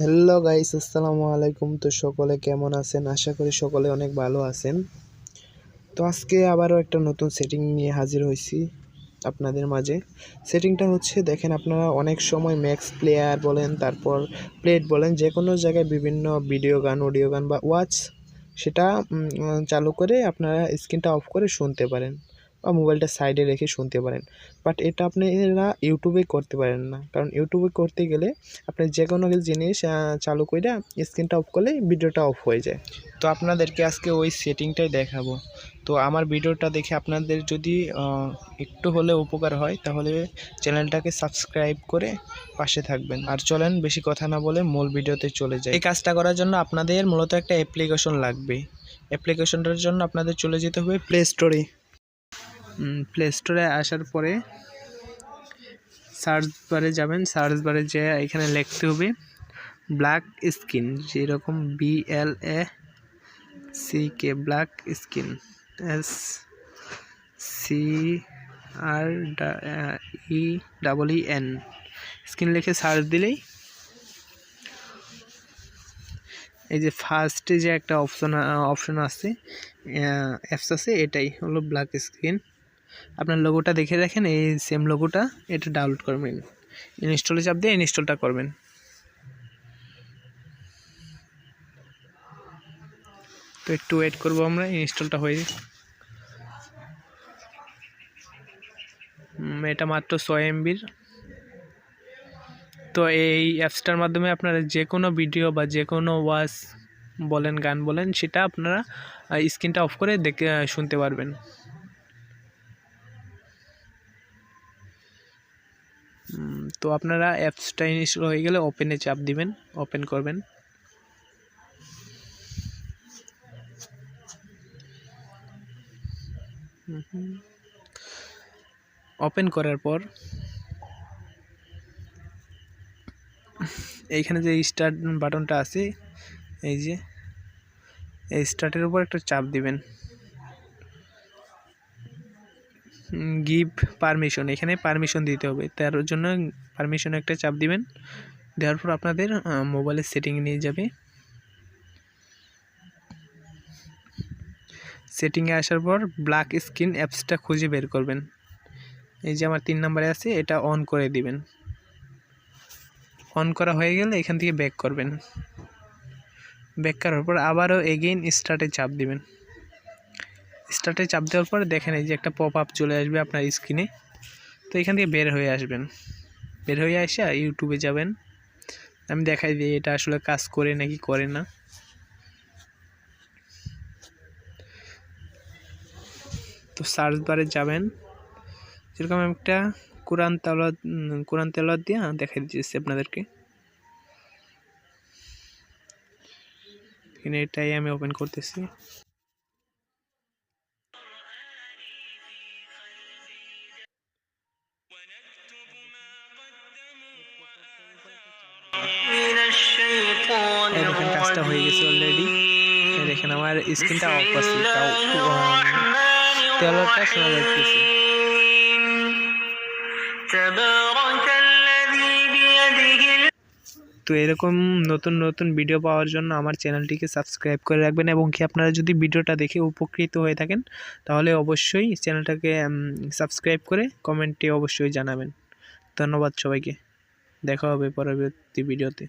Hello guys আসসালামু আলাইকুম। তো সকলে কেমন আছেন? আশা করি সকলে অনেক ভালো আছেন। তো আজকে আবারও একটা নতুন সেটিং নিয়ে হাজির হয়েছি আপনাদের মাঝে। সেটিংটা হচ্ছে, দেখেন আপনারা অনেক সময় ম্যাক্স প্লেয়ার বলেন, তারপর প্লেট বলেন যে কোনো জায়গায় বিভিন্ন ভিডিও গান অডিও গান বা ওয়াচ সেটা চালু করে আপনারা স্ক্রিনটা অফ করে শুনতে পারেন। বা মোবাইলটা সাইডে রেখে শুনতে পারেন। বাট এটা আপনারা ইউটিউবে করতে পারেন না। কারণ ইউটিউবে করতে গেলে আপনি যে কোনো জিনিস চালু করে স্ক্রিনটা অফ করলে ভিডিওটা অফ হয়ে যায়। তো আপনাদেরকে আজকে ওই সেটিংটাই দেখাবো। তো আমার ভিডিওটা দেখে আপনাদের যদি একটু হলে উপকার হয়, তাহলে চ্যানেলটাকে সাবস্ক্রাইব করে পাশে থাকবেন। আর চলেন বেশি কথা না বলে মূল ভিডিওতে চলে যাই। এই কাজটা করার জন্য আপনাদের মূলত একটা অ্যাপ্লিকেশন লাগবে। অ্যাপ্লিকেশনটার জন্য আপনাদের চলে যেতে হবে প্লে স্টোরে প্লে স্টোরে আসার পরে সার্চ বারে যাবেন। সার্চ বারে যে এখানে লিখতে হবে ব্ল্যাক স্কিন যেরকম B L A C K black skin S C R E double E N skin লিখে সার্চ দিলেই এই যে ফার্স্টে যে একটা অপশন অপশন আছে অ্যাপস আছে এটাই হলো ব্ল্যাক স্ক্রিন আপনার লোগোটা দেখে দেখেন, এই সেম লোগোটা এটা ডাউনলোড করবেন। ইনস্টলে চাপ দিয়ে ইনস্টলটা করবেন। তো একটু ওয়েট করব আমরা ইনস্টলটা হয়ে এটা মাত্র ছয় এমবির তো এই অ্যাপসটার মাধ্যমে আপনারা যে কোনো ভিডিও বা যে কোনো ওয়াজ বলেন, গান বলেন, সেটা আপনারা স্ক্রিনটা অফ করে দেখে শুনতে পারবেন। তো আপনারা অ্যাপসটা ইনস্টল হয়ে গেলে ওপেনে চাপ দিবেন ওপেন করবেন। ওপেন করার পর এইখানে যে স্টার্ট বাটনটা আছে, এই যে, এই স্টার্টের উপর একটা চাপ দিবেন। গিভ পারমিশন এখানে পারমিশন দিতে হবে। তার জন্য পারমিশন একটা চাপ দিবেন। দেওয়ার পর আপনাদের মোবাইলের সেটিং নিয়ে যাবে। সেটিংয়ে আসার পর ব্ল্যাক স্ক্রিন অ্যাপসটা খুঁজে বের করবেন। এই যে আমার তিন নম্বরে আছে, এটা অন করে দিবেন। অন করা হয়ে গেলে এখান থেকে ব্যাক করবেন। ব্যাক করার পর আবারও এগেইন স্টার্টে চাপ দিবেন। স্টার্টে চাপ দেওয়ার পরে দেখেন এই যে একটা পপ আপ চলে আসবে আপনার স্ক্রিনে তো এখান থেকে বের হয়ে আসবেন। বের হয়ে আসা ইউটিউবে যাবেন। আমি দেখাই দিই এটা আসলে কাজ করে নাকি করে না। তো সার্চ বারে যাবেন। যেরকম একটা কোরআন উম, কোরআন তেলাওয়াত দিয়ে দেখাই দিচ্ছি আপনাদেরকে। এটাই আমি ওপেন করতেছি। এরকম কাজটা হয়ে গেছে অলরেডি দেখেন, আমার স্ক্রিনটা অফ আছে, তাও তেলটা শোনা যাচ্ছে তো এরকম নতুন নতুন ভিডিও পাওয়ার জন্য আমার চ্যানেলটিকে সাবস্ক্রাইব করে রাখবেন এবং কি আপনারা যদি ভিডিওটা দেখে উপকৃত হয়ে থাকেন, তাহলে অবশ্যই চ্যানেলটাকে সাবস্ক্রাইব করে কমেন্টে অবশ্যই জানাবেন। ধন্যবাদ সবাইকে। দেখা হবে পরবর্তী ভিডিওতে